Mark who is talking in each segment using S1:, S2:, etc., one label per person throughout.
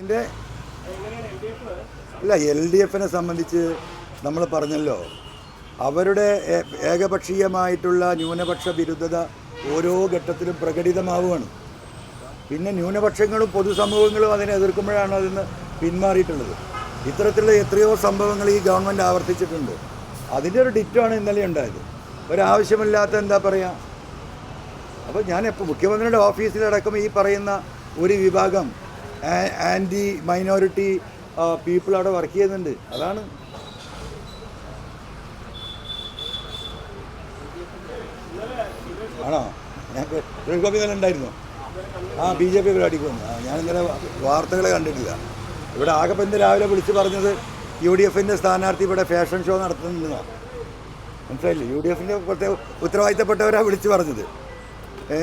S1: അതിന്റെ അല്ല L D എഫിനെ സംബന്ധിച്ച് നമ്മൾ പറഞ്ഞല്ലോ. അവരുടെ ഏകപക്ഷീയമായിട്ടുള്ള ന്യൂനപക്ഷ വിരുദ്ധത ഓരോ ഘട്ടത്തിലും പ്രകടിതമാവുകയാണ്. പിന്നെ ന്യൂനപക്ഷങ്ങളും പൊതുസമൂഹങ്ങളും അതിനെ എതിർക്കുമ്പോഴാണ് അതിന് പിന്മാറിയിട്ടുള്ളത്. ഇത്തരത്തിലുള്ള എത്രയോ സംഭവങ്ങൾ ഈ ഗവൺമെന്റ് ആവർത്തിച്ചിട്ടുണ്ട്. അതിന്റെ ഒരു ഡിറ്റാണ് ഇന്നലെ ഉണ്ടായത്. ഒരാവശ്യമില്ലാത്ത എന്താ പറയുക അപ്പോൾ ഞാൻ എപ്പോൾ മുഖ്യമന്ത്രിയുടെ ഓഫീസിലടക്കം ഈ പറയുന്ന ഒരു വിഭാഗം ആന്റി മൈനോറിറ്റി പീപ്പിൾ അവിടെ വർക്ക് ചെയ്യുന്നുണ്ട്. അതാണ്. ആണോ? ഞാൻ കോപ്പി തന്നെ ഉണ്ടായിരുന്നു? ആ ബി ജെ പി പരിപാടിക്ക് വന്നു ഇന്നലെ വാർത്തകൾ കണ്ടിട്ടില്ല. ഇവിടെ ആകെ ഇന്ന് രാവിലെ വിളിച്ച് പറഞ്ഞത് യു ഡി എഫിന്റെ സ്ഥാനാർത്ഥി ഇവിടെ ഫാഷൻ ഷോ നടത്തുന്നുണ്ടെന്നാണ് മനസ്സിലായില്ലേ? യു ഡി എഫിന്റെ പ്രത്യേക ഉത്തരവാദിത്തപ്പെട്ടവരാണ് വിളിച്ച് പറഞ്ഞത്. ഏ?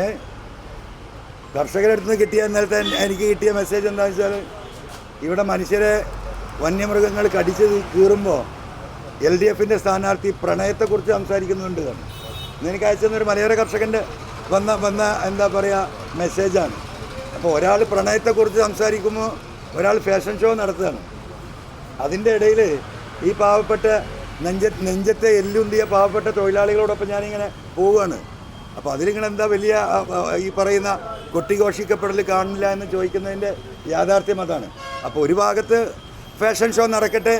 S1: കർഷകരുടെ അടുത്ത് നിന്ന് കിട്ടിയ നേരത്തെ എനിക്ക് കിട്ടിയ മെസ്സേജ് എന്താണെന്ന് വെച്ചാൽ ഇവിടെ മനുഷ്യരെ വന്യമൃഗങ്ങൾ കടിച്ച് കീറുമ്പോൾ എൽ ഡി എഫിന്റെ സ്ഥാനാർത്ഥി പ്രണയത്തെക്കുറിച്ച് സംസാരിക്കുന്നുണ്ട് ഇന്ന് എനിക്ക് അയച്ചെന്നൊരു മലയോര കർഷകന്റെ വന്ന വന്ന എന്താ പറയുക മെസ്സേജാണ് അപ്പോൾ ഒരാൾ പ്രണയത്തെക്കുറിച്ച് സംസാരിക്കുമ്പോൾ ഒരാൾ ഫാഷൻ ഷോ നടത്തുകയാണ്. അതിന്റെ ഇടയിൽ ഈ പാവപ്പെട്ട നെഞ്ച നെഞ്ചത്തെ എല്ലുന്തിയ പാവപ്പെട്ട തൊഴിലാളികളോടൊപ്പം ഞാനിങ്ങനെ പോവുകയാണ്. അപ്പോൾ അതിലിങ്ങനെ എന്താ വലിയ ഈ പറയുന്ന കൊട്ടിഘോഷിക്കപ്പെടൽ കാണില്ല എന്ന് ചോദിക്കുന്നതിന്റെ യാഥാർത്ഥ്യം അതാണ്. അപ്പോൾ ഒരു ഭാഗത്ത് ഫാഷൻ ഷോ നടക്കട്ടെ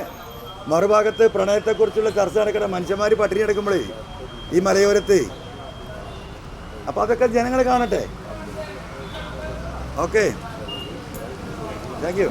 S1: മറുഭാഗത്ത് പ്രണയത്തെക്കുറിച്ചുള്ള ചർച്ച നടക്കട്ടെ മനുഷ്യന്മാർ പട്ടിണി എടുക്കുമ്പോഴേ ഈ മലയോരത്ത്. അപ്പോൾ അതൊക്കെ ജനങ്ങൾ കാണട്ടെ. Okay. Thank you.